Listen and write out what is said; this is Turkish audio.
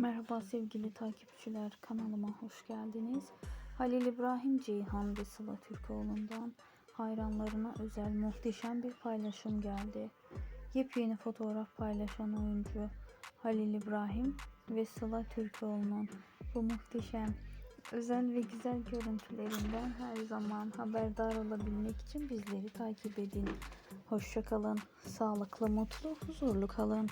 Merhaba sevgili takipçiler kanalıma hoş geldiniz. Halil İbrahim Ceyhan ve Sıla Türkoğlu'ndan hayranlarına özel muhteşem bir paylaşım geldi. Yepyeni fotoğraf paylaşan oyuncu Halil İbrahim ve Sıla Türkoğlu'nun bu muhteşem özel ve güzel görüntülerinden her zaman haberdar olabilmek için bizleri takip edin. Hoşçakalın, sağlıklı, mutlu, huzurlu kalın.